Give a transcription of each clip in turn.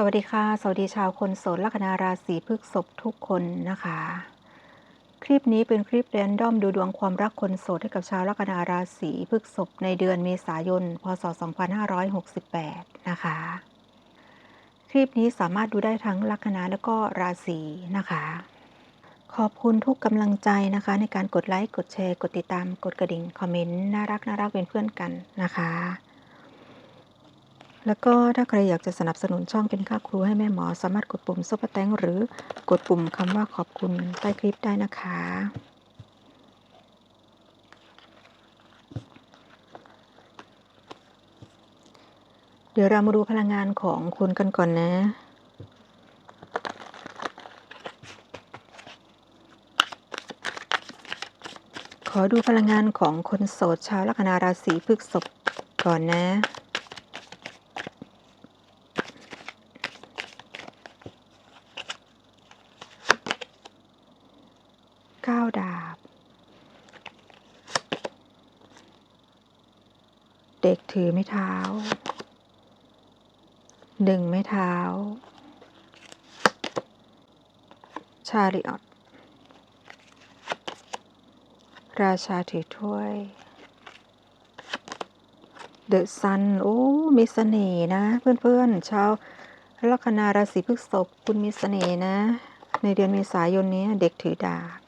สวัสดีค่ะ สวัสดีชาวคนโสดลัคนาราศีพฤษภทุกคนนะคะ คลิปนี้เป็นคลิปแรนดอมดูดวงความรักคนโสดให้กับชาวลัคนาราศีพฤษภในเดือนเมษายน พศ 2568 นะคะ คลิปนี้สามารถดูได้ทั้งลัคนาและก็ราศีนะคะ ขอบคุณทุกกำลังใจนะคะ ในการกดไลค์ กดแชร์ กดติดตาม กดกระดิ่ง คอมเมนต์ น่ารักน่ารักเป็นเพื่อนกันนะคะ แล้วก็ถ้าใครอยากจะสนับสนุนช่องเป็นค่าครูให้แม่หมอ สามารถกดปุ่มซุปเปอร์แตงหรือกดปุ่มคำว่าขอบคุณใต้คลิปได้นะคะ เดี๋ยวเรามาดูพลังงานของคุณกันก่อนนะขอดูพลังงานของคนโสดชาวลัคนาราศีพฤษภก่อนนะ เก้าดาบ เด็กถือไม้เท้า หนึ่งไม้เท้า ชาริออตราชาถือถ้วย เดอะซัน โอ้ มีเสน่ห์นะ เพื่อนๆชาวลัคนาราศีพฤษภคุณมีเสน่ห์นะ ในเดือนเมษายนนี้เด็กถือดาบ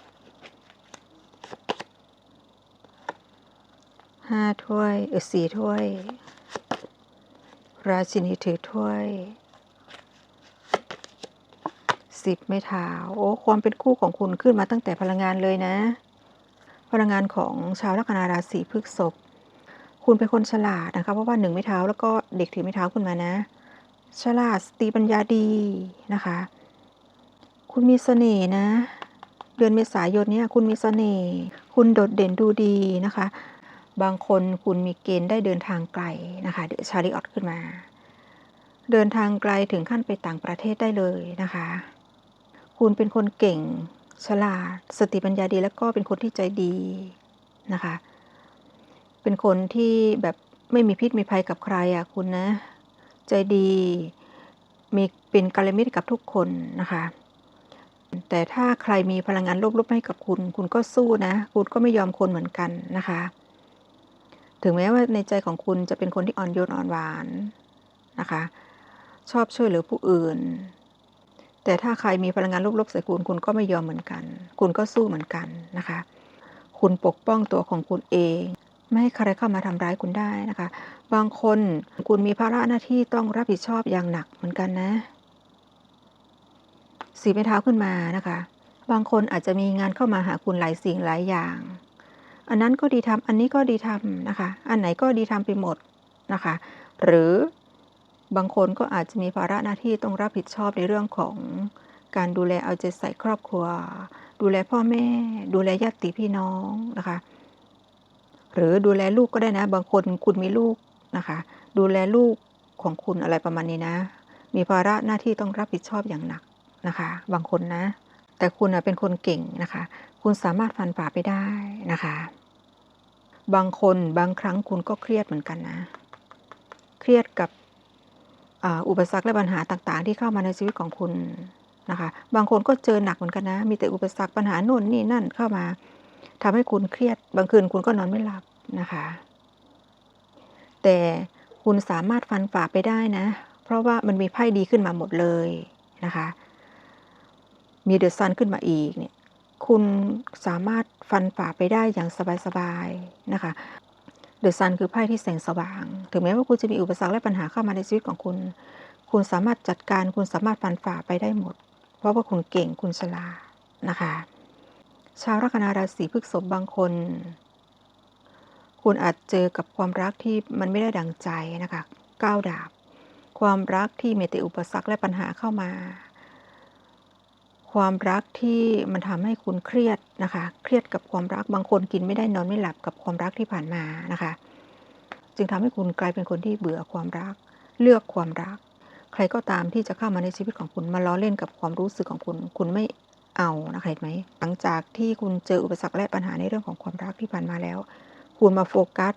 ห้าถ้วยเออสี่ถ้วย ราชินีถือถ้วยสิบไม่เท้าโอ้ความเป็นคู่ของคุณขึ้นมาตั้งแต่พลังงานเลยนะ พลังงานของชาวลัคนาราศีพฤษภคุณเป็นคนฉลาดนะคะ เพราะว่าหนึ่งไม่เท้าแล้วก็เด็กถือไม่เท้าขึ้นมานะ ฉลาดสติปัญญาดีนะคะ คุณมีเสน่ห์นะ เดือนเมษายนเนี่ยคุณมีเสน่ห์คุณโดดเด่นดูดีนะคะ บางคนคุณมีเกณฑ์ได้เดินทางไกลนะคะเดี๋ยวชาริออตขึ้นมา เดินทางไกลถึงขั้นไปต่างประเทศได้เลยนะคะ คุณเป็นคนเก่ง ฉลาด สติปัญญาดีแล้วก็เป็นคนที่ใจดีนะคะ เป็นคนที่แบบไม่มีพิษมีภัยกับใครอะคุณนะ ใจดีมีเป็นกัลยาณมิตรกับทุกคนนะคะ แต่ถ้าใครมีพลังงานลบๆให้กับคุณ คุณก็สู้นะ คุณก็ไม่ยอมคนเหมือนกันนะคะ ถึงแม้ว่าในใจของคุณจะเป็นคนที่อ่อนโยนอ่อนหวานนะคะ ชอบช่วยเหลือผู้อื่น แต่ถ้าใครมีพลังงานลบๆใส่คุณคุณก็ไม่ยอมเหมือนกัน คุณก็สู้เหมือนกันนะคะ คุณปกป้องตัวของคุณเอง ไม่ให้ใครเข้ามาทำร้ายคุณได้นะคะ บางคนคุณมีภาระหน้าที่ต้องรับผิดชอบอย่างหนักเหมือนกันนะสีไม้เท้าขึ้นมานะคะ บางคนอาจจะมีงานเข้ามาหาคุณหลายสิ่งหลายอย่าง อันนั้นก็ดีทำอันนี้ก็ดีทำนะคะ อันไหนก็ดีทำไปหมดนะคะ หรือบางคนก็อาจจะมีภาระหน้าที่ต้องรับผิดชอบในเรื่องของการดูแลเอาใจใส่ครอบครัว ดูแลพ่อแม่ ดูแลญาติพี่น้องนะคะ หรือดูแลลูกก็ได้นะ บางคนคุณมีลูกนะคะ ดูแลลูกของคุณอะไรประมาณนี้นะ มีภาระหน้าที่ต้องรับผิดชอบอย่างหนักนะคะ บางคนนะ แต่คุณเป็นคนเก่งนะคะ คุณสามารถฟันฝ่าไปได้นะคะ บางคนบางครั้งคุณก็เครียดเหมือนกันนะ เครียดกับอุปสรรคและปัญหาต่างๆ ที่เข้ามาในชีวิตของคุณนะคะ บางคนก็เจอหนักเหมือนกันนะ มีแต่อุปสรรคปัญหาโน่นนี่นั่นเข้ามาทำให้คุณเครียด บางคืนคุณก็นอนไม่หลับนะคะ แต่คุณสามารถฟันฝ่าไปได้นะ เพราะว่ามันมีไพ่ดีขึ้นมาหมดเลยนะคะ มีเดอะซันขึ้นมาอีกเนี่ย คุณสามารถฟันฝ่าไปได้อย่างสบายๆนะคะเดอะซันคือไพ่ที่แสงสว่าง ถึงแม้ว่าคุณจะมีอุปสรรคและปัญหาเข้ามาในชีวิตของคุณ คุณสามารถจัดการ คุณสามารถฟันฝ่าไปได้หมด เพราะว่าคุณเก่ง คุณฉลาดนะคะ ชาวลัคนาราศีพฤษภบางคน คุณอาจเจอกับความรักที่มันไม่ได้ดังใจนะคะ ก้าวดาบ ความรักที่มีแต่อุปสรรคและปัญหาเข้ามา ความรักที่มันทำให้คุณเครียดนะคะ เครียดกับความรักบางคนกินไม่ได้นอนไม่หลับกับความรักที่ผ่านมานะคะ จึงทำให้คุณกลายเป็นคนที่เบื่อความรัก เลือกความรัก ใครก็ตามที่จะเข้ามาในชีวิตของคุณมาล้อเล่นกับความรู้สึกของคุณ คุณไม่เอานะคะเห็นไหมหลังจากที่คุณเจออุปสรรคและปัญหาในเรื่องของความรักที่ผ่านมาแล้ว คุณมาโฟกัส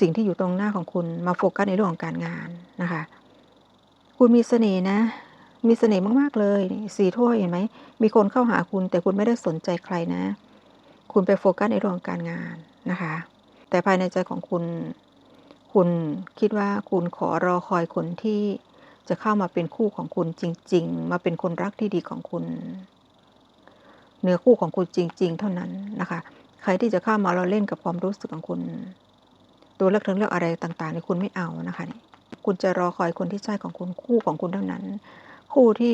สิ่งที่อยู่ตรงหน้าของคุณมาโฟกัสในเรื่องของการงานนะคะ คุณมีเสน่ห์นะ มีเสน่ห์มากๆเลยนี่สีถ้วยเห็นไหม มีคนเข้าหาคุณ แต่คุณไม่ได้สนใจใครนะ คุณไปโฟกัสในเรื่องการงานนะคะ แต่ภายในใจของคุณ คุณคิดว่าคุณขอรอคอยคนที่จะเข้ามาเป็นคู่ของคุณจริง ๆ มาเป็นคนรักที่ดีของคุณ เนื้อคู่ของคุณจริง ๆ เท่านั้นนะคะ ใครที่จะเข้ามาเราเล่นกับความรู้สึกของคุณ ตัวเลือกทั้งเลือกอะไรต่างๆในคุณไม่เอานะคะนี่คุณจะรอคอยคนที่ใช่ของคุณคู่ของคุณเท่านั้น คู่ที่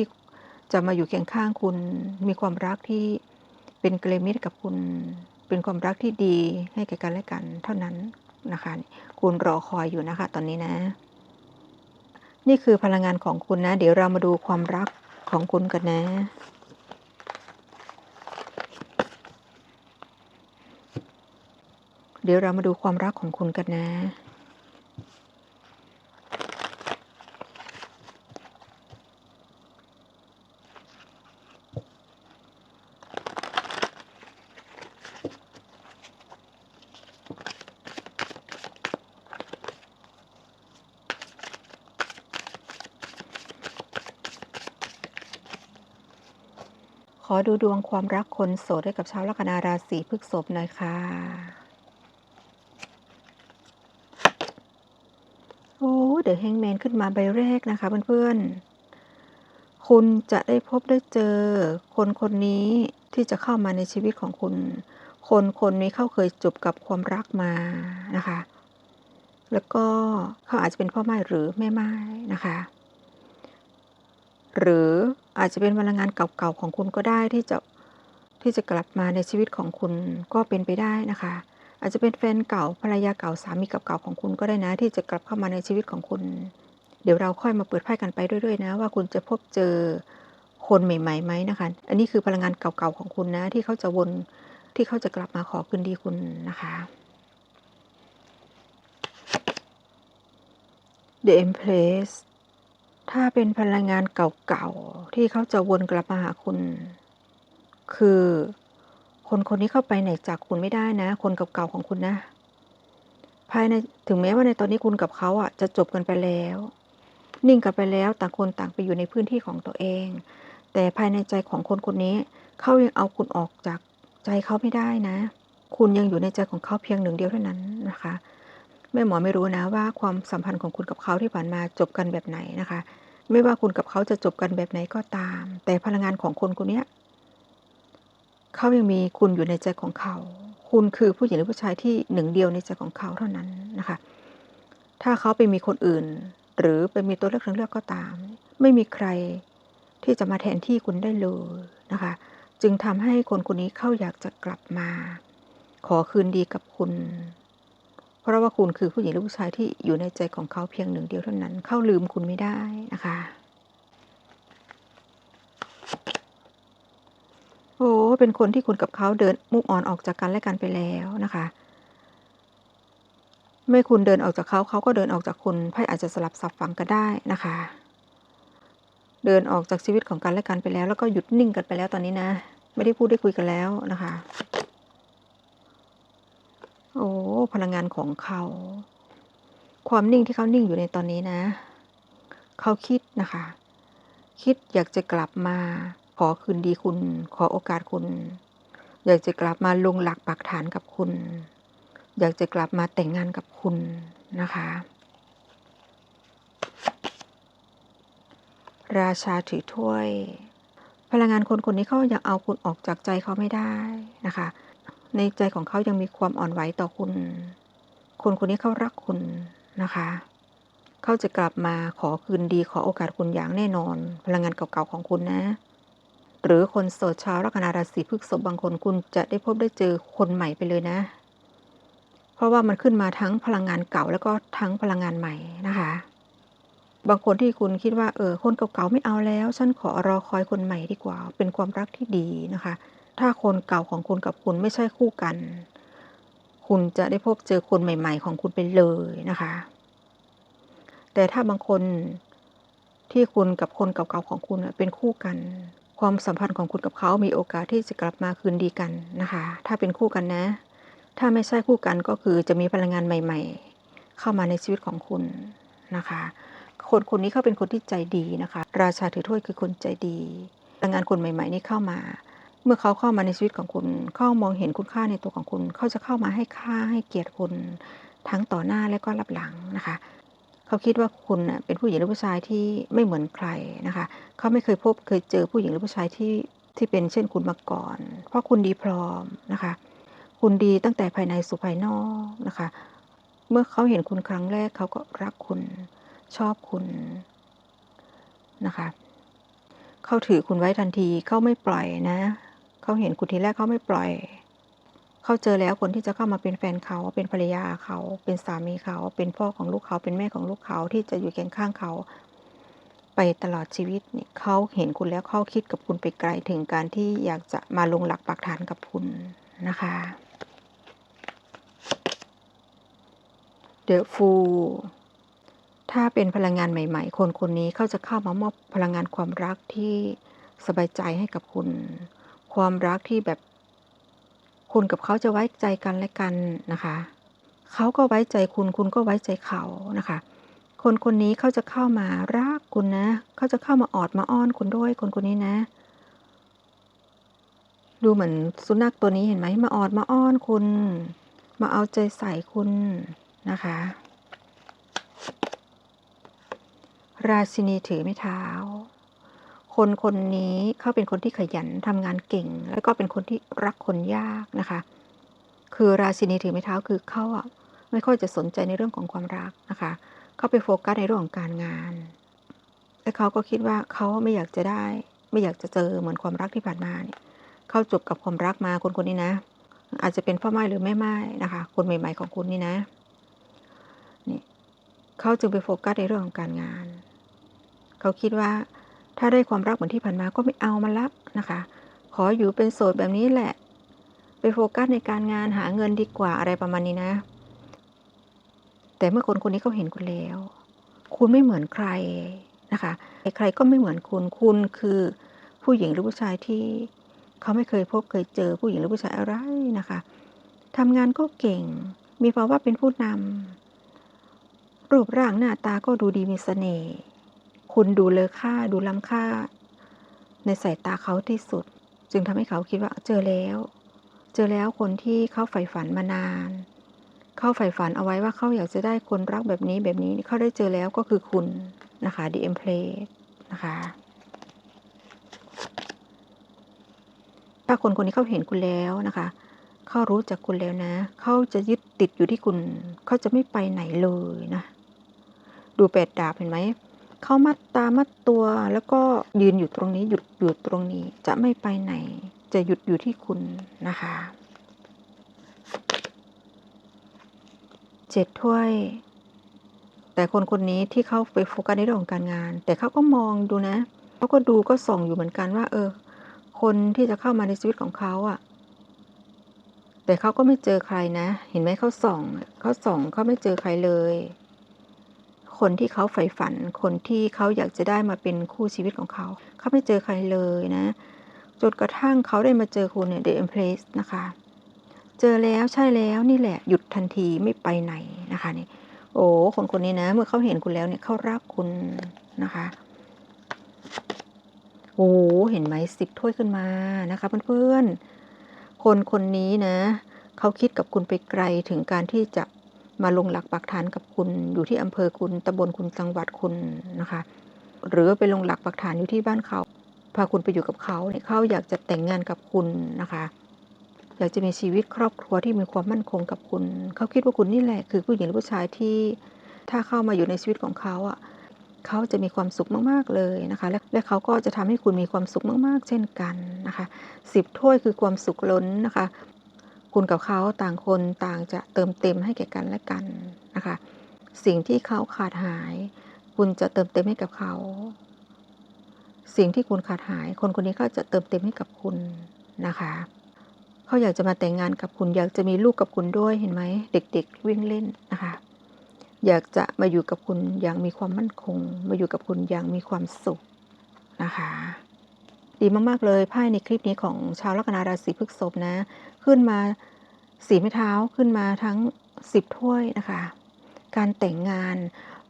จะมาอยู่เคียงข้างคุณ มีความรักที่เป็นเกลมิตรกับคุณ เป็นความรักที่ดีให้แก่กันและกัน เท่านั้นนะคะ คุณรอคอยอยู่นะคะ ตอนนี้นะ นี่คือพลังงานของคุณนะ เดี๋ยวเรามาดูความรักของคุณกันนะเดี๋ยวเรามาดูความรักของคุณกันนะ อดูดวงความรักคนโสดให้กับชาวลัคนาราศีพฤษภหน่อยค่ะ โอ้เดอะแฮงแมนขึ้นมาใบแรกนะคะเพื่อนๆ คุณจะได้พบได้เจอ คนคนนี้ที่จะเข้ามาในชีวิตของคุณ คนคนนี้เขาเคยจบกับความรักมานะคะ แล้วก็เขาอาจจะเป็นพ่อไม้หรือแม่ไม้นะคะ หรืออาจจะเป็นพลังงานเก่าๆของคุณก็ได้ที่จะที่จะกลับมาในชีวิตของคุณก็เป็นไปได้นะคะ อาจจะเป็นแฟนเก่าภรรยาเก่าสามีเก่าๆของคุณก็ได้นะ ที่จะกลับเข้ามาในชีวิตของคุณ เดี๋ยวเราค่อยมาเปิดไพ่กันไปเรื่อยๆนะ ว่าคุณจะพบเจอคนใหม่ๆไหมนะคะ อันนี้คือพลังงานเก่าๆของคุณนะ ที่เขาจะวนที่เขาจะกลับมาขอคืนดีคุณนะคะ The Empress ถ้าเป็นพลังงานเก่าๆ ที่เขาจะวนกลับมาหาคุณ คือ คนคนนี้เข้าไปไหนจากคุณไม่ได้นะ คนเก่าๆของคุณนะ ภายในถึงแม้ว่าในตอนนี้คุณกับเขาอะจะจบกันไปแล้ว นิ่งกันไปแล้วต่างคนต่างไปอยู่ในพื้นที่ของตัวเอง แต่ภายในใจของคนคนนี้เขายังเอาคุณออกจากใจเขาไม่ได้นะ คุณยังอยู่ในใจของเขาเพียงหนึ่งเดียวเท่านั้นนะคะ แม่หมอไม่รู้นะว่าความสัมพันธ์ของคุณกับเขาที่ผ่านมาจบกันแบบไหนนะคะ ไม่ว่าคุณกับเขาจะจบกันแบบไหนก็ตาม แต่พลังงานของคนคนนี้เขายังมีคุณอยู่ในใจของเขา คุณคือผู้หญิงหรือผู้ชายที่หนึ่งเดียวในใจของเขาเท่านั้นนะคะ ถ้าเขาไปมีคนอื่น หรือไปมีตัวเลือกทางเลือกก็ตาม ไม่มีใครที่จะมาแทนที่คุณได้เลยนะคะ จึงทำให้คนคนนี้เขาอยากจะกลับมา ขอคืนดีกับคุณ เพราะว่าคุณคือผู้หญิงหรือผู้ชายที่อยู่ในใจของเขาเพียงหนึ่งเดียวเท่านั้น เขาลืมคุณไม่ได้นะคะ โอ้เป็นคนที่คุณกับเขาเดินมุกอ่อนออกจากกันและกันไปแล้วนะคะ ไม่คุณเดินออกจากเขาเขาก็เดินออกจากคุณไพ่อาจจะสลับสับฟังกันได้นะคะ เดินออกจากชีวิตของกันและกันไปแล้ว แล้วก็หยุดนิ่งกันไปแล้วตอนนี้นะ ไม่ได้พูดได้คุยกันแล้วนะคะ โอ้พลังงานของเขา ความนิ่งที่เขานิ่งอยู่ในตอนนี้นะ เขาคิดนะคะ คิดอยากจะกลับมาขอคืนดีคุณ ขอโอกาสคุณ อยากจะกลับมาลงหลักปักฐานกับคุณ อยากจะกลับมาแต่งงานกับคุณนะคะ ราชาถือถ้วย พลังงานคนคนนี้เขายังเอาคุณออกจากใจเขาไม่ได้นะคะ ในใจของเขายังมีความอ่อนไหวต่อคุณ คนคนนี้เขารักคุณนะคะ เขาจะกลับมาขอคืนดีขอโอกาสคุณอย่างแน่นอน พลังงานเก่าๆของคุณนะ หรือคนโสดชาวลัคนาราศีพฤษภบางคนคุณจะได้พบได้เจอคนใหม่ไปเลยนะ เพราะว่ามันขึ้นมาทั้งพลังงานเก่าแล้วก็ทั้งพลังงานใหม่นะคะ บางคนที่คุณคิดว่าเออคนเก่าๆไม่เอาแล้ว ฉันขอรอคอยคนใหม่ดีกว่า เป็นความรักที่ดีนะคะ ถ้าคนเก่าของคุณกับคุณไม่ใช่คู่กัน คุณจะได้พบเจอคนใหม่ ๆ ของคุณไปเลยนะคะ แต่ถ้าบางคนที่คุณกับคนเก่าๆของคุณเป็นคู่กัน ความสัมพันธ์ของคุณกับเขามีโอกาสที่จะกลับมาคืนดีกันนะคะ ถ้าเป็นคู่กันนะ ถ้าไม่ใช่คู่กันก็คือจะมีพลังงานใหม่ ๆ เข้ามาในชีวิตของคุณนะคะ คนคนนี้เขาเป็นคนที่ใจดีนะคะ ราชาถือถ้วยคือคนใจดีพลังงานคนใหม่ ๆ นี่เข้ามา เมื่อเขาเข้ามาในชีวิตของคุณ เขามองเห็นคุณค่าในตัวของคุณ เขาจะเข้ามาให้ค่าให้เกียรติคุณทั้งต่อหน้าและก็รับหลังนะคะ เขาคิดว่าคุณเป็นผู้หญิงหรือผู้ชายที่ไม่เหมือนใครนะคะ เขาไม่เคยพบเคยเจอผู้หญิงหรือผู้ชายที่ที่เป็นเช่นคุณมาก่อน เพราะคุณดีพร้อมนะคะ คุณดีตั้งแต่ภายในสู่ภายนอกนะคะ เมื่อเขาเห็นคุณครั้งแรกเขาก็รักคุณชอบคุณนะคะ เขาถือคุณไว้ทันทีเขาไม่ปล่อยนะ เขาเห็นคุณทีแรกเขาไม่ปล่อย เขาเจอแล้วคนที่จะเข้ามาเป็นแฟนเขาเป็นภรรยาเขา เป็นสามีเขา เป็นพ่อของลูกเขาเป็นแม่ของลูกเขาที่จะอยู่เคียงข้างเขา ไปตลอดชีวิตเนี่เขาเห็นคุณแล้วเขาคิดกับคุณไปไกลถึงการที่อยากจะมาลงหลักปักฐานกับคุณนะคะ The Fool ถ้าเป็นพลังงานใหม่ ๆ คนคนนี้เขาจะเข้ามามอบพลังงานความรักที่สบายใจให้กับคุณ ความรักที่แบบ คุณกับเขาจะไว้ใจกันและกันนะคะ เขาก็ไว้ใจคุณ คุณก็ไว้ใจเขานะคะ คนคนนี้เขาจะเข้ามารักคุณนะ เขาจะเข้ามาออดมาอ้อนคุณด้วย คนคนนี้นะ ดูเหมือนสุนัขตัวนี้เห็นไหมมาออดมาอ้อนคุณ มาเอาใจใส่คุณนะคะ ราชินีถือไม้เท้า คนคนนี้เขาเป็นคนที่ขยันทำงานเก่ง แล้วก็เป็นคนที่รักคนยากนะคะ คือราชินีถือไม้เท้าคือเขาอะไม่ค่อยจะสนใจในเรื่องของความรักนะคะเขาไปโฟกัสในเรื่องของการงาน และเขาก็คิดว่าเขาไม่อยากจะได้ ไม่อยากจะเจอเหมือนความรักที่ผ่านมาเนี่ยเขาจบกับความรักมาคนคนนี้นะ อาจจะเป็นพ่อไม้หรือแม่ไม้นะคะ คนใหม่ ๆของคุณนี่นะนี่เขาจึงไปโฟกัสในเรื่องของการงาน เขาคิดว่า ถ้าได้ความรักเหมือนที่ผ่านมาก็ไม่เอามาลับนะคะ ขออยู่เป็นโสดแบบนี้แหละ ไปโฟกัสในการงานหาเงินดีกว่าอะไรประมาณนี้นะ แต่เมื่อคนคนนี้เขาเห็นคุณแล้ว คุณไม่เหมือนใครนะคะใครก็ไม่เหมือนคุณคุณคือผู้หญิงหรือผู้ชายที่เขาไม่เคยพบเคยเจอผู้หญิงหรือผู้ชายอะไรนะคะทำงานก็เก่ง มีภาวะเป็นผู้นำรูปร่างหน้าตาก็ดูดีมีเสน่ห์ คุณดูเลอค่าดูล้ำค่า ในสายตาเขาที่สุด จึงทำให้เขาคิดว่าเจอแล้ว เจอแล้วคนที่เขาใฝ่ฝันมานาน เขาใฝ่ฝันเอาไว้ว่าเขาอยากจะได้คนรักแบบนี้แบบนี้เขาได้เจอแล้วก็คือคุณนะคะ The Empress นะคะถ้าคนคนนี้เขาเห็นคุณแล้วนะคะเขารู้จักคุณแล้วนะ เขาจะยึดติดอยู่ที่คุณ เขาจะไม่ไปไหนเลยนะ ดูแปดดาบเห็นไหม เขามัดตามัดตัวแล้วก็ยืนอยู่ตรงนี้หยุดอยู่ตรงนี้ จะไม่ไปไหน จะหยุดอยู่ที่คุณนะคะเจ็ดถ้วย แต่คนคนนี้ที่เขาไปโฟกัสในเรื่องของการงาน แต่เขาก็มองดูนะเขาก็ดูก็ส่องอยู่เหมือนกันว่า เออ คนที่จะเข้ามาในชีวิตของเขาอะ่ะแต่เขาก็ไม่เจอใครนะ เห็นไหมเขาส่องเขาส่องเขาไม่เจอใครเลย คนที่เขาใฝ่ฝัน คนที่เขาอยากจะได้มาเป็นคู่ชีวิตของเขา เขาไม่เจอใครเลยนะ จนกระทั่งเขาได้มาเจอคุณเนี่ย The Empress นะคะ เจอแล้วใช่แล้วนี่แหละหยุดทันทีไม่ไปไหนนะคะนี่โอ้คนคนนี้นะ เมื่อเขาเห็นคุณแล้วเนี่ยเขารักคุณนะคะโอ้เห็นไหมสิบถ้วยขึ้นมานะคะเพื่อนๆคนคนนี้นะ เขาคิดกับคุณไปไกลถึงการที่จะ มาลงหลักปักฐานกับคุณอยู่ที่อำเภอคุณตำบลคุณจังหวัดคุณนะคะ หรือไปลงหลักปักฐานอยู่ที่บ้านเขาพาคุณไปอยู่กับเขาเนี่ยเขาอยากจะแต่งงานกับคุณนะคะ อยากจะมีชีวิตครอบครัวที่มีความมั่นคงกับคุณ เขาคิดว่าคุณนี่แหละ คือผู้หญิงหรือผู้ชายที่ถ้าเข้ามาอยู่ในชีวิตของเขาอะเขาจะมีความสุขมากๆเลยนะคะ และและเขาก็จะทำให้คุณมีความสุขมากๆ เช่นกันนะคะสิบถ้วยคือความสุขล้นนะคะ คุณกับเขาต่างคนต่างจะเติมเต็มให้แก่กันและกันนะคะ สิ่งที่เขาขาดหาย คุณจะเติมเต็มให้กับเขา สิ่งที่คุณขาดหาย คนคนนี้ก็จะเติมเต็มให้กับคุณนะคะเขาอยากจะมาแต่งงานกับคุณอยากจะมีลูกกับคุณด้วยเห็นไหมเด็ก ๆ วิ่งเล่นนะคะ อยากจะมาอยู่กับคุณอย่างมีความมั่นคง มาอยู่กับคุณอย่างมีความสุขนะคะ ดีมาก ๆ เลยไพ่ในคลิปนี้ของชาวลัคนาราศีพฤษภนะ ขึ้นมาสีไม้เท้าขึ้นมาทั้งสิบถ้วยนะคะ การแต่งงาน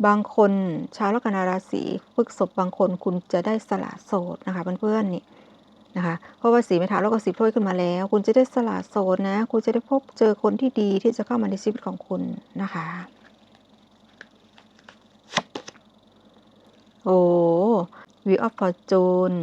บางคนชาวลัคนาราศีพฤษภบางคนคุณจะได้สละโสดนะคะเพื่อนๆนี่นะคะเพราะว่าสีไม้เท้าแล้วก็สีถ้วยขึ้นมาแล้ว คุณจะได้สละโสดนะ คุณจะได้พบเจอคนที่ดีที่จะเข้ามาในชีวิตของคุณนะคะ โอ้วีออฟฟอร์จูน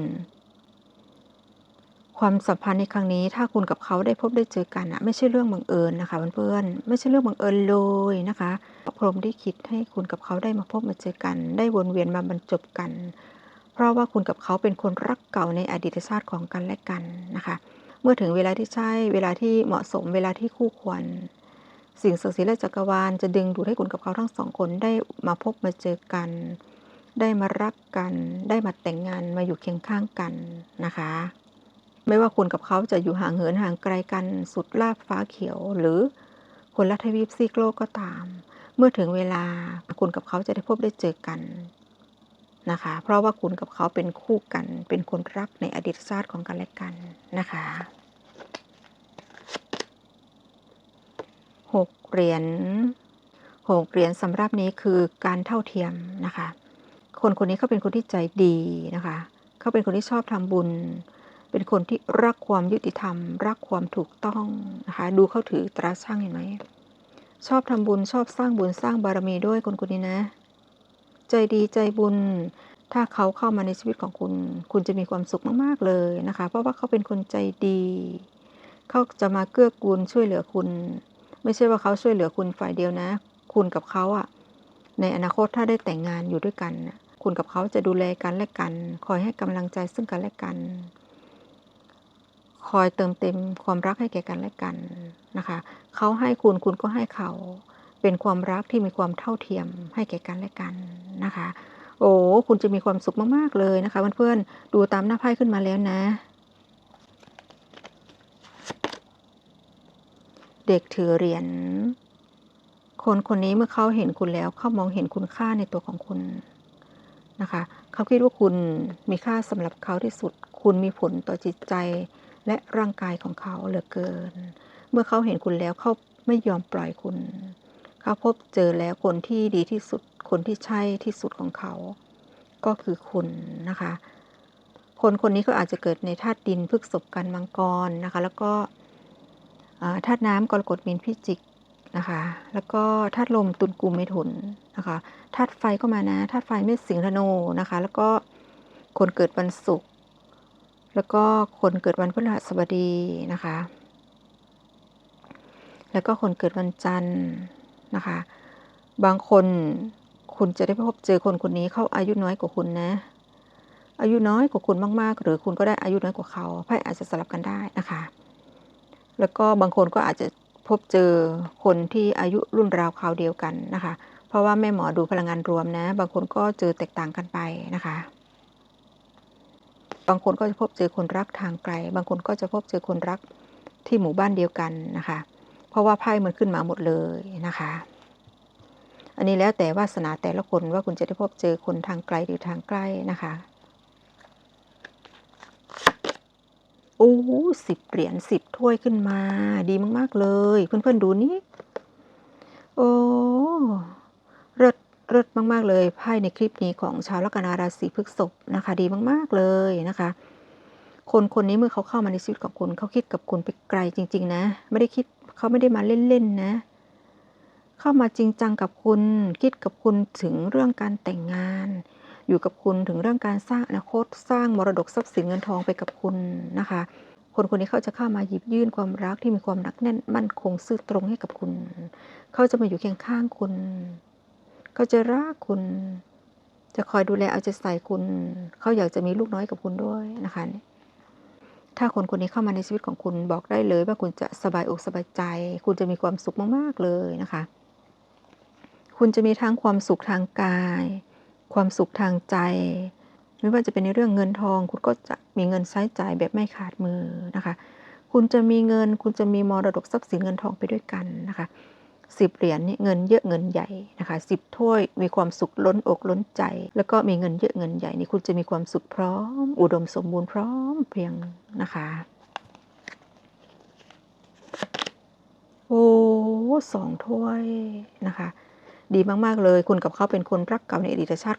ความสัมพันธ์ในครั้งนี้ ถ้าคุณกับเขาได้พบได้เจอกันอะไม่ใช่เรื่องบังเอิญนะคะเพื่อนๆไม่ใช่เรื่องบังเอิญเลยนะคะพรหมได้คิดให้คุณกับเขาได้มาพบมาเจอกัน ได้วนเวียนมาบรรจบกัน เพราะว่าคุณกับเขาเป็นคนรักเก่าในอดีตชาติของกันและกันนะคะเมื่อถึงเวลาที่ใช่เวลาที่เหมาะสมเวลาที่คู่ควร สิ่งศักดิ์สิทธิ์และจักรวาลจะดึงดูดให้คุณกับเขาทั้งสองคนได้มาพบมาเจอกัน ได้มารักกัน ได้มาแต่งงานมาอยู่เคียงข้างกันนะคะ ไม่ว่าคุณกับเขาจะอยู่ห่างเหินห่างไกลกันสุดลาบฟ้าเขียว หรือคนละทวีปซีกโลกก็ตาม เมื่อถึงเวลาคุณกับเขาจะได้พบได้เจอกันนะคะ เพราะว่าคุณกับเขาเป็นคู่กัน เป็นคนรักในอดีตชาติของกันและกันนะคะหกเหรียญหกเหรียญสำหรับนี้คือการเท่าเทียมนะคะ คนคนนี้เขาเป็นคนที่ใจดีนะคะ เขาเป็นคนที่ชอบทำบุญ เป็นคนที่รักความยุติธรรม รักความถูกต้องนะคะดูเขาถือตราช่างเห็นไหมชอบทำบุญชอบสร้างบุญสร้างบารมีด้วยคนคนนี้นะ ใจดีใจบุญ ถ้าเขาเข้ามาในชีวิตของคุณ คุณจะมีความสุขมากๆเลยนะคะ เพราะว่าเขาเป็นคนใจดี เขาจะมาเกื้อกูลช่วยเหลือคุณ ไม่ใช่ว่าเขาช่วยเหลือคุณฝ่ายเดียวนะ คุณกับเขาอะในอนาคตถ้าได้แต่งงานอยู่ด้วยกัน คุณกับเขาจะดูแลกันและกัน คอยให้กำลังใจซึ่งกันและกัน คอยเติมเต็มความรักให้แก่กันและกันนะคะเขาให้คุณคุณก็ให้เขาเป็นความรักที่มีความเท่าเทียมให้แก่กันและกันนะคะ โอ้คุณจะมีความสุขมากๆเลยนะคะเพื่อนๆดูตามหน้าไพ่ขึ้นมาแล้วนะ เด็กถือเหรียญคนคนนี้เมื่อเขาเห็นคุณแล้วเขามองเห็นคุณค่าในตัวของคุณนะคะ เขาคิดว่าคุณมีค่าสำหรับเขาที่สุด คุณมีผลต่อจิตใจ และร่างกายของเขาเหลือเกิน เมื่อเขาเห็นคุณแล้วเขาไม่ยอมปล่อยคุณ เขาพบเจอแล้วคนที่ดีที่สุด คนที่ใช่ที่สุดของเขา ก็คือคุณนะคะ คนคนนี้ก็อาจจะเกิดในธาตุดินพฤกษบกันมังกรนะคะ แล้วก็ธาตุน้ำกรกฎมีนพิจิกนะคะ แล้วก็ธาตุลมตุลกุมเมถุนนะคะธาตุไฟก็มานะธาตุไฟเมษสิงห์ธนูนะคะ แล้วก็คนเกิดวันศุกร์ แล้วก็คนเกิดวันพฤหัสบดีนะคะ แล้วก็คนเกิดวันจันทร์นะคะ บางคนคุณจะได้พบเจอคนคนนี้เขาอายุน้อยกว่าคุณนะ อายุน้อยกว่าคุณมากๆ หรือคุณก็ได้อายุน้อยกว่าเขาไพ่อาจจะสลับกันได้นะคะ แล้วก็บางคนก็อาจจะพบเจอคนที่อายุรุ่นราวคราวเดียวกันนะคะ เพราะว่าแม่หมอดูพลังงานรวมนะ บางคนก็เจอแตกต่างกันไปนะคะางคนก็จะพบเจอคนรักทางไกล บางคนก็จะพบเจอคนรักที่หมู่บ้านเดียวกันนะคะ เพราะว่าไพ่มันขึ้นมาหมดเลยนะคะ อันนี้แล้วแต่วาสนาแต่ละคนว่าคุณจะได้พบเจอคนทางไกลหรือทางใกล้นะคะโอ้สิบเหรียญสิบถ้วยขึ้นมา ดีมาก ๆ เลย เพื่อน ๆ ดูนี่ โอ้ เลิศมาก ๆ เลยไพ่ในคลิปนี้ของชาวลัคนาราศีพฤษภนะคะ ดีมาก ๆ เลยนะคะ คนคนนี้เมื่อเขาเข้ามาในชีวิตของคุณเขาคิดกับคุณไปไกลจริง ๆ นะ ไม่ได้คิดเขาไม่ได้มาเล่น ๆ นะ เข้ามาจริงจังกับคุณ คิดกับคุณถึงเรื่องการแต่งงาน อยู่กับคุณถึงเรื่องการสร้างอนาคตสร้างมรดกทรัพย์สินเงินทองไปกับคุณนะคะ คนคนนี้เขาจะเข้ามาหยิบยื่นความรักที่มีความหนักแน่นมั่นคงซื่อตรงให้กับคุณ เขาจะมาอยู่เคียงข้างคุณ เขาจะรักคุณ จะคอยดูแลเอาใจใส่คุณ เขาอยากจะมีลูกน้อยกับคุณด้วยนะคะ ถ้าคนคนนี้เข้ามาในชีวิตของคุณบอกได้เลย ว่าคุณจะสบายอกสบายใจ คุณจะมีความสุขมากๆเลยนะคะ คุณจะมีทั้งความสุขทางกาย ความสุขทางใจ ไม่ว่าจะเป็นในเรื่องเงินทอง คุณก็จะมีเงินใช้จ่ายแบบไม่ขาดมือนะคะ คุณจะมีเงิน คุณจะมีมรดกทรัพย์สินเงินทองไปด้วยกันนะคะ สิบเหรียญนี่เงินเยอะเงินใหญ่นะคะสิบถ้วยมีความสุขล้นอกล้นใจ แล้วก็มีเงินเยอะเงินใหญ่นี่คุณจะมีความสุขพร้อม อุดมสมบูรณ์พร้อมเพียงนะคะโอ้สองถ้วยนะคะดีมาก ๆ เลย คุณกับเขาเป็นคนรักเก่าในอดีตชาติ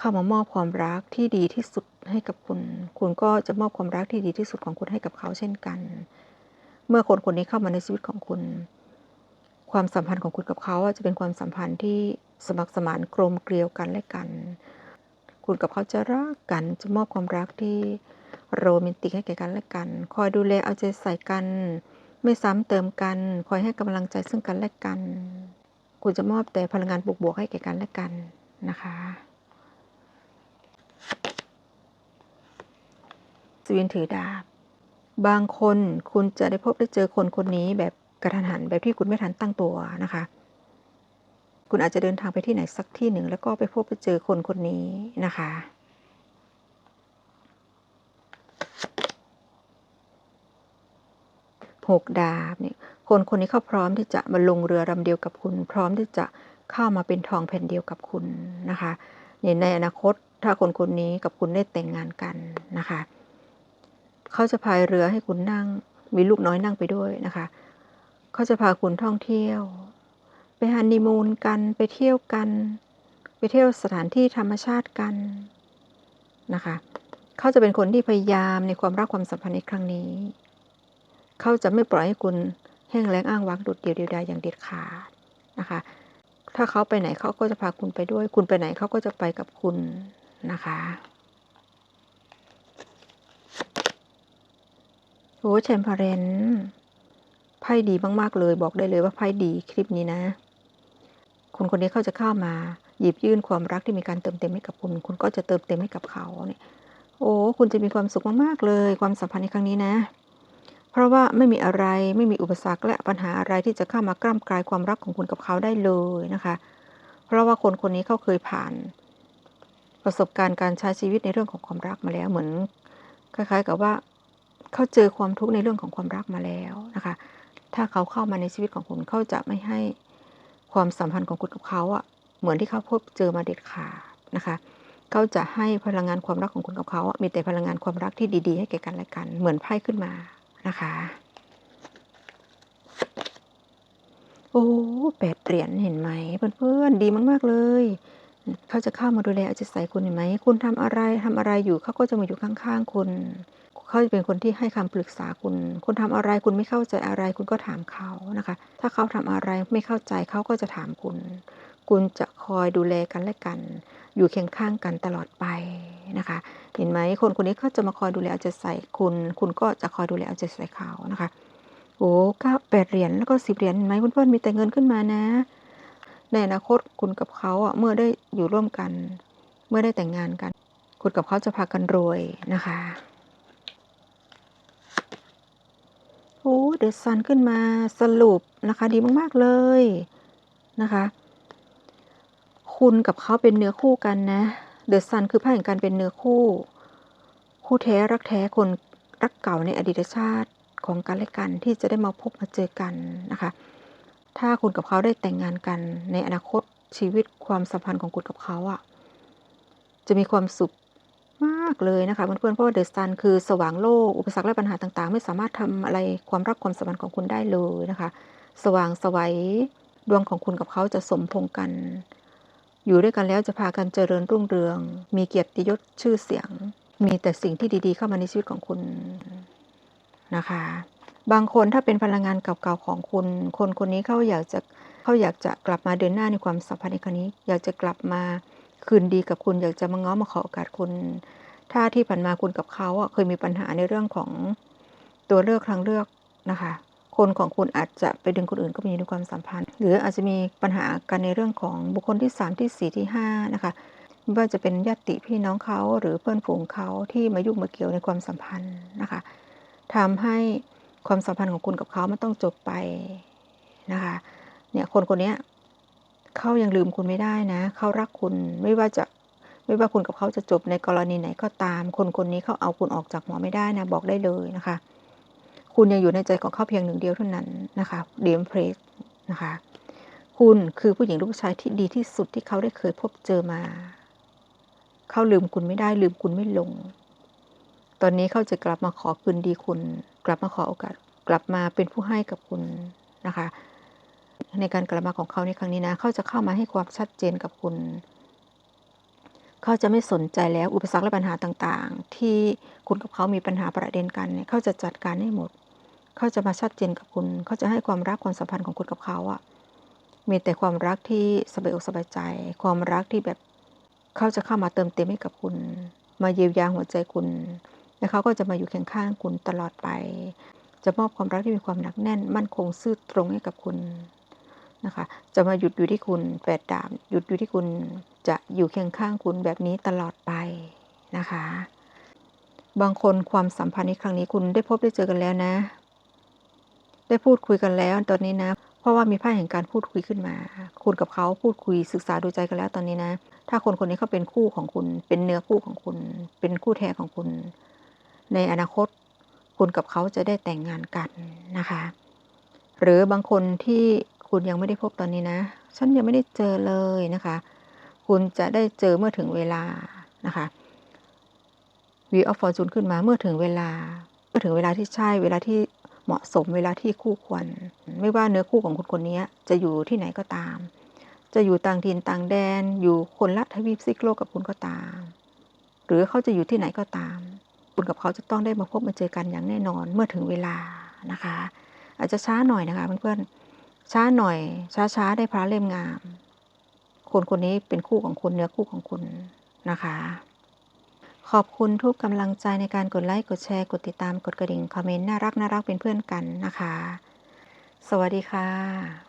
ของกันจริงๆนะคะเพื่อนๆคุณจะได้พบได้เจอกันคนคนนี้เขาจะเข้ามามอบความรักที่ดีที่สุดให้กับคุณ คุณก็จะมอบความรักที่ดีที่สุดของคุณให้กับเขาเช่นกัน เมื่อคนคนนี้เข้ามาในชีวิตของคุณ ความสัมพันธ์ของคุณกับเขาจะเป็นความสัมพันธ์ที่สมัครสมานกลมเกลียวกันและกัน คุณกับเขาจะรักกันจะมอบความรักที่โรแมนติกให้แก่กันและกัน คอยดูแลเอาใจใส่กัน ไม่ซ้ำเติมกัน คอยให้กำลังใจซึ่งกันและกัน คุณจะมอบแต่พลังงานบวกๆให้แก่กันและกันนะคะ สวินถือดาบบางคนคุณจะได้พบได้เจอคนคนนี้แบบกระทันหันแบบที่คุณไม่ทันตั้งตัวนะคะ คุณอาจจะเดินทางไปที่ไหนสักที่หนึ่ง แล้วก็ไปพบไปเจอคนคนนี้นะคะ หกดาบเนี่ยคนคนนี้เขาพร้อมที่จะมาลงเรือลำเดียวกับคุณ พร้อมที่จะเข้ามาเป็นทองแผ่นเดียวกับคุณนะคะในในอนาคต ถ้าคนคนนี้กับคุณได้แต่งงานกันนะคะ เขาจะพายเรือให้คุณนั่ง มีลูกน้อยนั่งไปด้วยนะคะ เขาจะพาคุณท่องเที่ยว ไปฮันนีมูนกันไปเที่ยวกัน ไปเที่ยวสถานที่ธรรมชาติกันนะคะ เขาจะเป็นคนที่พยายามในความรักความสัมพันธ์ในครั้งนี้ เขาจะไม่ปล่อยให้คุณแห้งแล้งอ้างว้างโดดเดี่ยวเดียวดายอย่างเด็ดขาดนะคะ ถ้าเขาไปไหนเขาก็จะพาคุณไปด้วย คุณไปไหนเขาก็จะไปกับคุณ นะคะโอ้แชมเปอร์เรนไพ่ดีมาก ๆ เลย บอกได้เลยว่าไพ่ดีคลิปนี้นะ คนคนนี้เขาจะเข้ามาหยิบยื่นความรักที่มีการเติมเต็มให้กับคุณ คุณก็จะเติมเต็มให้กับเขาเนี่ยโอ้คุณจะมีความสุขมาก ๆ เลย ความสัมพันธ์ในครั้งนี้นะ เพราะว่าไม่มีอะไรไม่มีอุปสรรคและปัญหาอะไรที่จะเข้ามากล้ำกลายความรักของคุณกับเขาได้เลยนะคะ เพราะว่าคนคนนี้เขาเคยผ่าน ประสบการณ์การใช้ชีวิตในเรื่องของความรักมาแล้ว เหมือนคล้าย ๆ กับว่าเขาเจอความทุกข์ในเรื่องของความรักมาแล้วนะคะ ถ้าเขาเข้ามาในชีวิตของคุณเขาจะไม่ให้ความสัมพันธ์ของคุณกับเขาอะเหมือนที่เขาพบเจอมาเด็ดขาดนะคะเขาจะให้พลังงานความรักของคุณกับเขาอะมีแต่พลังงานความรักที่ดี ๆ ให้แก่กันและกัน เหมือนไพ่ขึ้นมานะคะ โอ้แปดเหรียญเห็นไหมเพื่อนๆดีมากๆเลย เขาจะเข้ามาดูแลเอาใจใส่คุณเห็นไหม คุณทำอะไรทำอะไรอยู่เขาก็จะมาอยู่ข้างๆคุณเขาจะเป็นคนที่ให้คำปรึกษาคุณ คุณทำอะไรคุณไม่เข้าใจอะไร คุณก็ถามเขานะคะ ถ้าเขาทำอะไรไม่เข้าใจเขาก็จะถามคุณ คุณจะคอยดูแลกันและกัน อยู่เคียงข้างกันตลอดไปนะคะ เห็นไหมคนคนนี้เขาจะมาคอยดูแลเอาใจใส่คุณ คุณก็จะคอยดูแลเอาใจใส่เขานะคะโอ้เก้าแปดเหรียญแล้วก็สิบเหรียญเห็นไหมเพื่อนๆมีแต่เงินขึ้นมานะ ในอนาคตคุณกับเขาอะเมื่อได้อยู่ร่วมกัน เมื่อได้แต่งงานกัน คุณกับเขาจะพากันรวยนะคะโอ้เดอะซันขึ้นมาสรุปนะคะ ดีมาก ๆ เลยนะคะ คุณกับเขาเป็นเนื้อคู่กันนะเดอะซันคือไพ่แห่งการเป็นเนื้อคู่ คู่แท้รักแท้คนรักเก่าในอดีตชาติของกันและกันที่จะได้มาพบมาเจอกันนะคะ ถ้าคุณกับเขาได้แต่งงานกันในอนาคตชีวิตความสัมพันธ์ของคุณกับเขาอะ่ะ จะมีความสุขมากเลยนะคะเพื่อนๆเพราะว่าเดอะซันคือสว่างโลกอุปสรรคและปัญหาต่างๆ ไม่สามารถทำอะไรความรักความสัมพันธ์ของคุณได้เลยนะคะ สว่างสวัยดวงของคุณกับเขาจะสมพงกัน อยู่ด้วยกันแล้วจะพากันเจริญรุ่งเรือง มีเกียรติยศชื่อเสียง มีแต่สิ่งที่ดีๆ เข้ามาในชีวิตของคุณนะคะ บางคนถ้าเป็นพลังงานเก่าๆของคุณ คนคนนี้เขาอยากจะเขาอยากจะกลับมาเดินหน้าในความสัมพันธ์ในครั้งนี้ อยากจะกลับมาคืนดีกับคุณ อยากจะมาง้อมาขอโอกาสคุณ ถ้าที่ผ่านมาคุณกับเขาอะเคยมีปัญหาในเรื่องของตัวเลือกครั้งเลือกนะคะ คนของคุณอาจจะไปดึงคนอื่นก็มีในความสัมพันธ์ หรืออาจจะมีปัญหากันในเรื่องของบุคคลที่ 3 ที่ 4 ที่ 5 นะคะไม่ว่าจะเป็นญาติพี่น้องเขาหรือเพื่อนฝูงเขาที่มายุ่งมาเกี่ยวในความสัมพันธ์นะคะทำให้ ความสัมพันธ์ของคุณกับเขามันต้องจบไปนะคะ เนี่ยคนคนนี้เขายังลืมคุณไม่ได้นะเขารักคุณไม่ว่าจะไม่ว่าคุณกับเขาจะจบในกรณีไหนก็ตาม คนคนนี้เขาเอาคุณออกจากหมอไม่ได้นะ บอกได้เลยนะคะ คุณยังอยู่ในใจของเขาเพียงหนึ่งเดียวเท่านั้นนะคะเดียมเพรสนะคะ คุณคือผู้หญิงลูกชายที่ดีที่สุดที่เขาได้เคยพบเจอมา เขาลืมคุณไม่ได้ลืมคุณไม่ลง ตอนนี้เขาจะกลับมาขอคืนดีคุณ กลับมาขอโอกาส กลับมาเป็นผู้ให้กับคุณนะคะ ในการกลับมาของเขาในครั้งนี้นะเขาจะเข้ามาให้ความชัดเจนกับคุณเขาจะไม่สนใจแล้วอุปสรรคและปัญหาต่างๆ ที่คุณกับเขามีปัญหาประเด็นกันเนี่ยเขาจะจัดการให้หมดเขาจะมาชัดเจนกับคุณเขาจะให้ความรักความสัมพันธ์ของคุณกับเขาอะมีแต่ความรักที่สบายอกสบายใจ ความรักที่แบบเขาจะเข้ามาเติมเต็มให้กับคุณ มาเยียวยาหัวใจคุณ และเขาก็จะมาอยู่เคียงข้างคุณตลอดไป จะมอบความรักที่มีความหนักแน่น มั่นคงซื่อตรงให้กับคุณนะคะ จะมาหยุดอยู่ที่คุณแปดดาบหยุดอยู่ที่คุณจะอยู่เคียงข้างคุณแบบนี้ตลอดไปนะคะ บางคนความสัมพันธ์ในครั้งนี้คุณได้พบได้เจอกันแล้วนะ ได้พูดคุยกันแล้วตอนนี้นะ เพราะว่ามีไพ่แห่งการพูดคุยขึ้นมา คุณกับเขาพูดคุยศึกษาดูใจกันแล้วตอนนี้นะ ถ้าคนคนนี้เขาเป็นคู่ของคุณ เป็นเนื้อคู่ของคุณ เป็นคู่แท้ของคุณ ในอนาคตคุณกับเขาจะได้แต่งงานกันนะคะ หรือบางคนที่คุณยังไม่ได้พบตอนนี้นะ ฉันยังไม่ได้เจอเลยนะคะ คุณจะได้เจอเมื่อถึงเวลานะคะวีออฟฟอร์จูนขึ้นมาเมื่อถึงเวลา เมื่อถึงเวลาที่ใช่เวลาที่เหมาะสมเวลาที่คู่ควร ไม่ว่าเนื้อคู่ของคุณคนนี้จะอยู่ที่ไหนก็ตาม จะอยู่ต่างถิ่นต่างแดน อยู่คนละทวีปซิกโลกกับคุณก็ตาม หรือเขาจะอยู่ที่ไหนก็ตาม คุณกับเขาจะต้องได้มาพบมาเจอกันอย่างแน่นอนเมื่อถึงเวลานะคะ อาจจะช้าหน่อยนะคะเพื่อนๆช้าหน่อย ช้าๆได้พระเล่มงาม คนคนนี้เป็นคู่ของคุณเนื้อคู่ของคุณนะคะ ขอบคุณทุกกำลังใจในการกดไลค์กดแชร์กดติดตามกดกระดิ่งคอมเมนต์น่ารักน่ารักเป็นเพื่อนกันนะคะ สวัสดีค่ะ